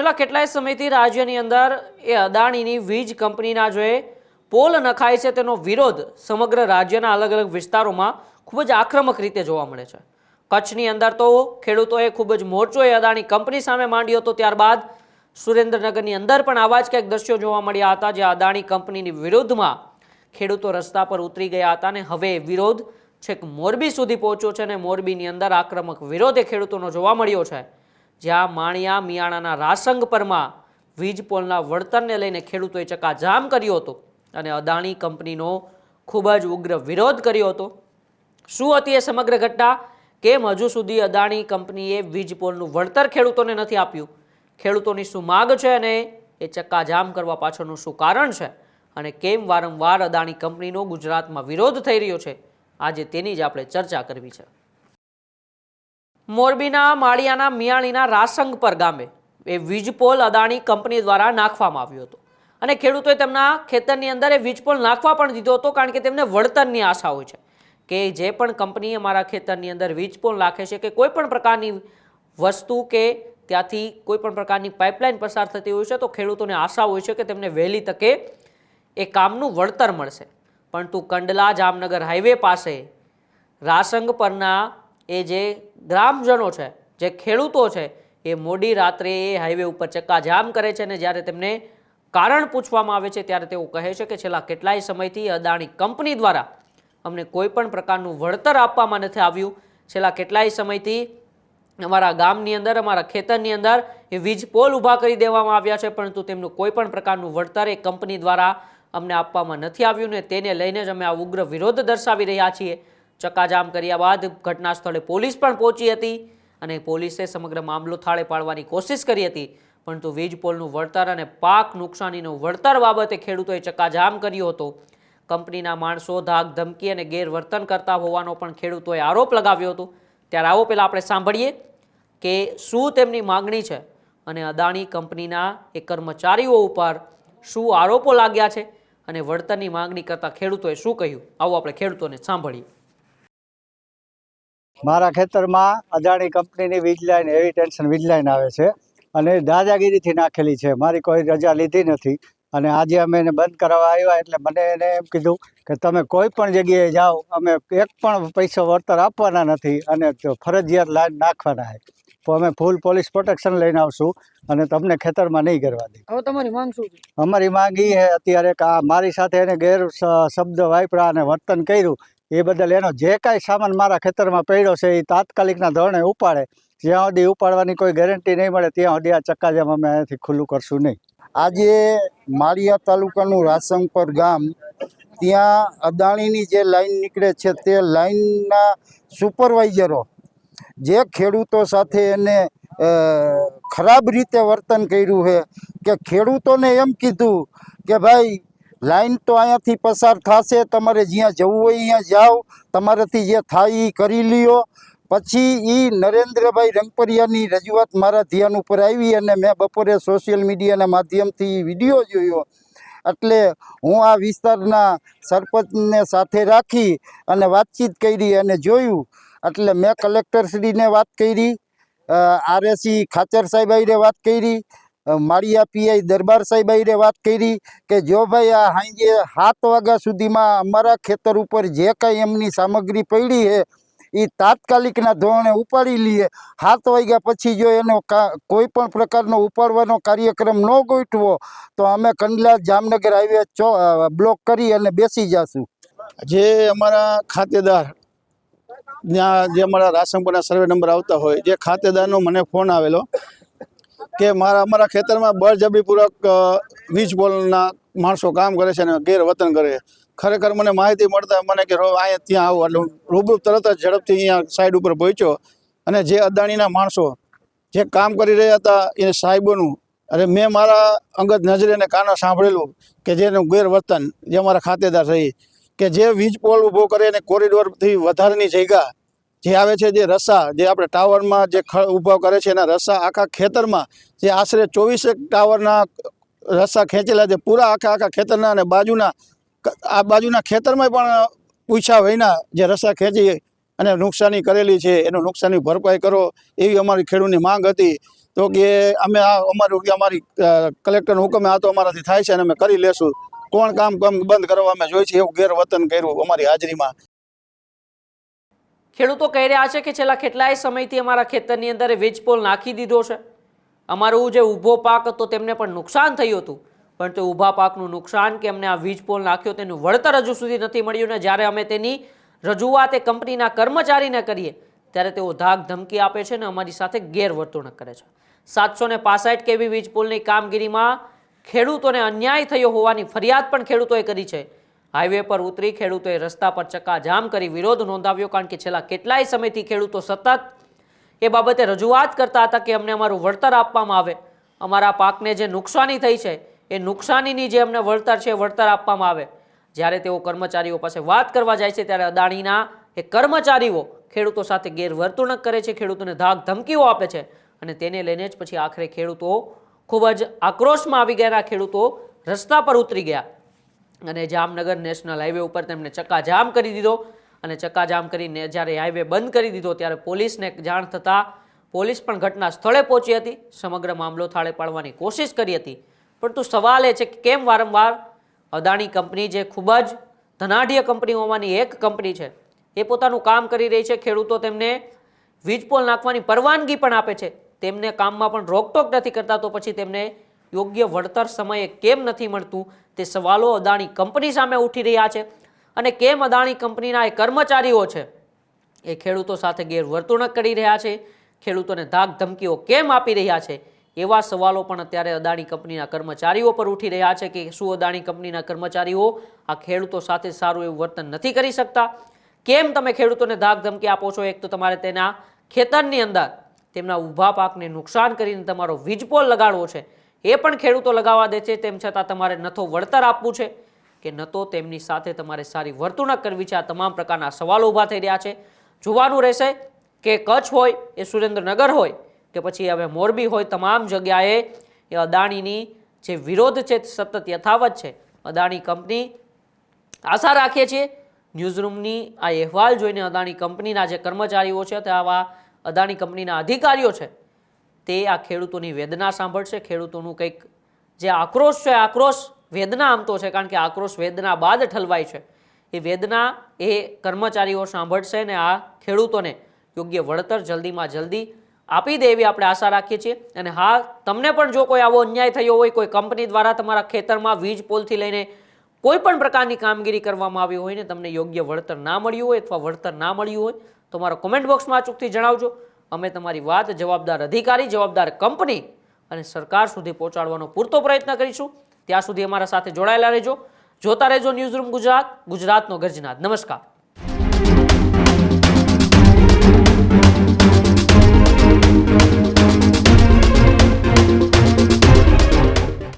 છેલ્લા કેટલાય સમયથી રાજ્યની અંદર એ અદાણીની વીજ કંપનીના જે પોલ નખાય છે તેનો વિરોધ સમગ્ર રાજ્યના અલગ અલગ વિસ્તારોમાં ખૂબ જ આક્રમક રીતે જોવા મળે છે. કચ્છની અંદર તો ખેડૂતોએ ખૂબ જ મોરચો એ અદાણી કંપની સામે માંડ્યો હતો, ત્યારબાદ સુરેન્દ્રનગરની અંદર પણ આવા જ કંઈક દ્રશ્યો જોવા મળ્યા હતા જે અદાણી કંપનીની વિરુદ્ધમાં ખેડૂતો રસ્તા પર ઉતરી ગયા હતા અને હવે વિરોધ છેક મોરબી સુધી પહોંચ્યો છે અને મોરબીની અંદર આક્રમક વિરોધ એ ખેડૂતોનો જોવા મળ્યો છે. જ્યાં માણિયા મિયાણાના રાસંગ પરમાં વીજ પોલના વળતરને લઈને ખેડૂતોએ ચકાજામ કર્યો હતો અને અદાણી કંપનીનો ખૂબ જ ઉગ્ર વિરોધ કર્યો હતો. શું હતી એ સમગ્ર ઘટના? કેમ હજુ સુધી અદાણી કંપનીએ વીજ પોલનું વળતર ખેડૂતોને નથી આપ્યું? ખેડૂતોની શું માગ છે અને એ ચક્કાજામ કરવા પાછળનું શું કારણ છે? અને કેમ વારંવાર અદાણી કંપનીનો ગુજરાતમાં વિરોધ થઈ રહ્યો છે? આજે તેની જ આપણે ચર્ચા કરવી છે. મોરબીના માળિયાના મિયાણીના રાસંગપર ગામે એ વીજપોલ અદાણી કંપની દ્વારા નાખવામાં આવ્યો હતો. અને ખેડૂતોએ તેમના ખેતરની અંદર એ વીજપોલ નાખવા પણ દીધો હતો કારણ કે તેમને વળતરની આશા હોય છે કે જે પણ કંપની અમારા ખેતરની અંદર વીજપોલ નાખે છે કે કોઈ પણ પ્રકારની વસ્તુ કે ત્યાંથી કોઈ પણ પ્રકારની પાઇપલાઇન પસાર થતી હોય છે તો ખેડૂતોને આશા હોય છે કે તેમને વહેલી તકે એ કામનું વળતર મળશે. પરંતુ કંડલા જામનગર હાઈવે પાસે રાસંગ પરના એ જે ગ્રામજનો છે, જે ખેડૂતો છે, એ મોડી રાત્રે એ હાઈવે ઉપર ચક્કાજામ કરે છે અને જ્યારે તેમને કારણ પૂછવામાં આવે છે ત્યારે તેઓ કહે છે કે છેલ્લા કેટલાય સમયથી અદાણી કંપની દ્વારા અમને કોઈ પણ પ્રકારનું વળતર આપવામાં નથી આવ્યું. છેલ્લા કેટલાય સમયથી અમારા ગામની અંદર, અમારા ખેતરની અંદર એ વીજ પોલ ઊભા કરી દેવામાં આવ્યા છે, પરંતુ તેમનું કોઈ પણ પ્રકારનું વળતર એ કંપની દ્વારા અમને આપવામાં નથી આવ્યું ને તેને લઈને જ અમે આ ઉગ્ર વિરોધ દર્શાવી રહ્યા છીએ. ચક્કાજામ કર્યા બાદ ઘટના સ્થળે પોલીસ પણ પહોંચી હતી અને પોલીસે સમગ્ર મામલો થાળે પાડવાની કોશિશ કરી હતી. પરંતુ વીજ પોલનું વળતર અને પાક નુકસાનીનું વળતર બાબતે ખેડૂતોએ ચક્કાજામ કર્યો હતો. કંપનીના માણસો ધાક ધમકી અને ગેરવર્તન કરતા હોવાનો પણ ખેડૂતોએ આરોપ લગાવ્યો હતો. ત્યારે આવો પહેલાં આપણે સાંભળીએ કે શું તેમની માગણી છે અને અદાણી કંપનીના એ કર્મચારીઓ ઉપર શું આરોપો લાગ્યા છે અને વળતરની માંગણી કરતા ખેડૂતોએ શું કહ્યું? આવો આપણે ખેડૂતોને સાંભળીએ. મારા ખેતરમાં અદાણી કંપનીની વીજ લાઈન હેવી ટેન્શન વીજ લાઈન આવે છે અને દાદાગીરીથી નાખેલી છે. મારી કોઈ રજા લીધી નથી અને આજે અમે એને બંધ કરાવવા આવ્યા એટલે મને એને એમ કીધું કે તમે કોઈ પણ જગ્યાએ જાઓ અમે એક પણ પૈસો વળતર આપવાના નથી અને ફરજિયાત લાઈન નાખવાના છે. તો અમે ફૂલ પોલીસ પ્રોટેક્શન લઈને આવશું અને તમને ખેતરમાં નહીં કરવા દે હવે તમારી માંગ શું છે? અમારી માંગ એ છે અત્યારે કે આ મારી સાથે એને ગેર શબ્દ વાપરા અને વર્તન કર્યું એ બદલ એનો જે કાંઈ સામાન મારા ખેતરમાં પડ્યો છે એ તાત્કાલિકના ધોરણે ઉપાડે. જ્યાં સુધી ઉપાડવાની કોઈ ગેરંટી નહીં મળે, ત્યાં સુધી આ ચક્કાજામ અમે અહીંયાથી ખુલ્લું કરશું નહીં. આજે માળિયા તાલુકાનું રાસંગપર ગામ, ત્યાં અદાણીની જે લાઈન નીકળે છે, તે લાઈનના સુપરવાઇઝરો જે ખેડૂતો સાથે એને ખરાબ રીતે વર્તન કર્યું છે, કે ખેડૂતોને એમ કીધું કે ભાઈ લાઈન તો અહીંયાથી પસાર થશે, તમારે જ્યાં જવું હોય અહીંયા જાઓ, તમારાથી જે થાય એ કરી લ્યો. પછી એ નરેન્દ્રભાઈ રંગપરિયાની રજૂઆત મારા ધ્યાન ઉપર આવી અને મેં બપોરે સોશિયલ મીડિયાના માધ્યમથી વીડિયો જોયો. એટલે હું આ વિસ્તારના સરપંચને સાથે રાખી અને વાતચીત કરી અને જોયું. એટલે મેં કલેક્ટરશ્રીને વાત કરી આરએસી ખાચર સાહેબ વાત કરી માળિયા પીઆઈ દરબાર સાહેબ આઈને વાત કરી કે જો ભાઈ આ સાંજે સાત વાગ્યા સુધીમાં અમારા ખેતર ઉપર જે કાંઈ એમની સામગ્રી પડી છે એ તાત્કાલિકના ધોરણે ઉપાડી લઈએ સાત વાગ્યા પછી જો એનો કોઈ પણ પ્રકારનો ઉપાડવાનો કાર્યક્રમ ન ગોઠવો, તો અમે કંડલા જામનગર હાઈવે ચો બ્લોક કરી અને બેસી જશું. જે અમારા ખાતેદાર ત્યાં જે અમારા રાસનપુરના સર્વે નંબર આવતા હોય, જે ખાતેદારનો મને ફોન આવેલો કે મારા, અમારા ખેતરમાં બળજબરીપૂર્વક વીજ બોલના માણસો કામ કરે છે અને ગેરવતન કરે છે. ખરેખર મને માહિતી મળતા મને કે અહીંયા ત્યાં આવો. એટલે રૂબરૂ તરત જ ઝડપથી અહીંયા સાઈડ ઉપર પહોંચ્યો અને જે અદાણીના માણસો જે કામ કરી રહ્યા હતા એ સાહેબોનું અને મેં મારા અંગત નજરે અને કાનો સાંભળેલું કે જેનું ગેરવર્તન, જે અમારા ખાતેદાર રહી કે જે વીજ પોલ ઊભો કરે અને કોરિડોરથી વધારેની જગ્યા જે આવે છે જે રસ્સા જે આપણે ટાવરમાં જે ઊભો કરે છે એના રસ્સા આખા ખેતરમાં, જે આશરે ચોવીસેક ટાવરના રસ્સા ખેંચેલા છે, પૂરા આખા આખા ખેતરના અને બાજુના આ બાજુના ખેતરમાં પણ પૂછ્યા વિના જે રસ્સા ખેંચી અને નુકસાની કરેલી છે, એનું નુકસાની ભરપાઈ કરો એવી અમારી ખેડૂતની માંગ હતી. તો કે અમે આ અમારું અમારી કલેક્ટરનો હુકમ આ તો અમારાથી થાય છે અને અમે કરી લેશું. કોણ કામ બંધ કરવા અમે જોઈ છે એવું ગેરવર્તન કર્યું અમારી હાજરીમાં. ખેડૂતો કહી રહ્યા છે કે છેલ્લા કેટલાય સમયથી અમારા ખેતરની અંદર વીજ પોલ નાખી દીધો છે. અમારું જે ઊભો પાક હતો તેમને પણ નુકસાન થયું હતું. પણ તે ઊભા પાકનું નુકસાન કે અમને આ વીજ પોલ નાખ્યો તેનું વળતર હજુ સુધી નથી મળ્યું ને જ્યારે અમે તેની રજૂઆત એ કંપનીના કર્મચારીને કરીએ, ત્યારે તેઓ ધાક ધમકી આપે છે ને અમારી સાથે ગેરવર્તણૂક કરે છે. સાતસો ને પાસઠ કેવી વીજ પોલની કામગીરીમાં ખેડૂતોને અન્યાય થયો હોવાની ફરિયાદ પણ ખેડૂતોએ કરી છે. હાઈવે પર ઉતરી ખેડૂતોએ રસ્તા પર ચક્કાજામ કરી વિરોધ નોંધાવ્યો કારણ કે છેલ્લા કેટલાય સમયથી ખેડૂતો સતત એ બાબતે રજૂઆત કરતા હતા કે અમને અમારું વળતર આપવામાં આવે. અમારા પાકને જે નુકસાની થઈ છે, એ નુકસાનીની જે અમને વળતર છે વળતર આપવામાં આવે. જ્યારે તેઓ કર્મચારીઓ પાસે વાત કરવા જાય છે, ત્યારે અદાણીના એ કર્મચારીઓ ખેડૂતો સાથે ગેરવર્તણૂક કરે છે, ખેડૂતોને ધાક ધમકીઓ આપે છે અને તેને લઈને જ પછી આખરે ખેડૂતો ખૂબ જ આક્રોશમાં આવી ગયેલા ખેડૂતો રસ્તા પર ઉતરી ગયા. અને જામનગર નેશનલ હાઈવે ઉપર તેમણે ચક્કાજામ કરી દીધો. અને ચક્કાજામ કરીને જ્યારે હાઈવે બંધ કરી દીધો, ત્યારે પોલીસને જાણ થતાં પોલીસ પણ ઘટના સ્થળે પહોંચી હતી. સમગ્ર મામલો થાળે પાડવાની કોશિશ કરી હતી. પરંતુ સવાલ એ છે કે કેમ વારંવાર અદાણી કંપની જે ખૂબ જ ધનાઢ્ય કંપનીઓમાંની એક કંપની છે, એ પોતાનું કામ કરી રહી છે. ખેડૂતો તેમને વીજપોલ નાખવાની પરવાનગી પણ આપે છે. તેમને કામમાં પણ રોકટોક નથી કરતા, તો પછી તેમને યોગ્ય વળતર સમયે કેમ નથી મળતું? તે સવાલો અદાણી કંપની સામે ઉઠી રહ્યા છે. અને કેમ અદાણી કંપનીના એ કર્મચારીઓ છે? એ ખેડૂતો સાથે ગેરવર્તણૂક કરી રહ્યા છે. ખેડૂતોને ધાક ધમકીઓ કેમ આપી રહ્યા છે? એવા સવાલો પણ અત્યારે અદાણી કંપનીના કર્મચારીઓ પર ઉઠી રહ્યા છે કે શું અદાણી કંપનીના કર્મચારીઓ આ ખેડૂતો સાથે સારું એવું વર્તન નથી કરી શકતા? કેમ તમે ખેડૂતોને ધાક ધમકી આપો છો? એક તો તમારે તેના ખેતરની અંદર તેમના ઊભા પાકને નુકસાન કરીને તમારો વીજપોલ લગાડવો છે. એ પણ ખેડૂતો લગાવવા દે છે, તેમ છતાં તમારે ન તો વળતર આપવું છે કે ન તો તેમની સાથે તમારે સારી વર્તણૂક કરવી છે. આ તમામ પ્રકારના સવાલો ઊભા થઈ રહ્યા છે. જોવાનું રહેશે કે કચ્છ હોય, એ સુરેન્દ્રનગર હોય, કે પછી હવે મોરબી હોય, તમામ જગ્યાએ એ અદાણીની જે વિરોધ છે સતત યથાવત છે. અદાણી કંપની આશા રાખીએ છીએ, ન્યૂઝરૂમની આ અહેવાલ જોઈને અદાણી કંપનીના જે કર્મચારીઓ છે તે આવા અદાણી કંપનીના અધિકારીઓ છે તે આ ખેડૂતોની વેદના સાંભળશે. ખેડૂતોનું કંઈક જે આક્રોશ છે, આક્રોશ વેદના આમ તો છે, કારણ કે આક્રોશ વેદના બાદ ઠલવાય છે. એ વેદના એ કર્મચારીઓ સાંભળશે ને આ ખેડૂતોને યોગ્ય વળતર જલ્દીમાં જલ્દી આપી દે એવી આપણે આશા રાખીએ છીએ. અને હા, તમને પણ જો કોઈ આવો અન્યાય થયો હોય, કોઈ કંપની દ્વારા તમારા ખેતરમાં વીજ પોલથી લઈને કોઈ પણ પ્રકારની કામગીરી કરવામાં આવી હોય ને તમને યોગ્ય વળતર ના મળ્યું હોય અથવા વળતર ના મળ્યું હોય, તો મારા કોમેન્ટ બોક્સમાં અચૂકથી જણાવજો. અમે તમારી વાત જવાબદાર અધિકારી, જવાબદાર કંપની અને સરકાર સુધી પહોંચાડવાનો પૂરતો પ્રયત્ન કરીશું. ત્યાં સુધી અમારા સાથે જોડાયેલા રહેજો. જોતા રહેજો ન્યૂઝ રૂમ ગુજરાત, ગુજરાતનો ગર્જનાથ નમસ્કાર.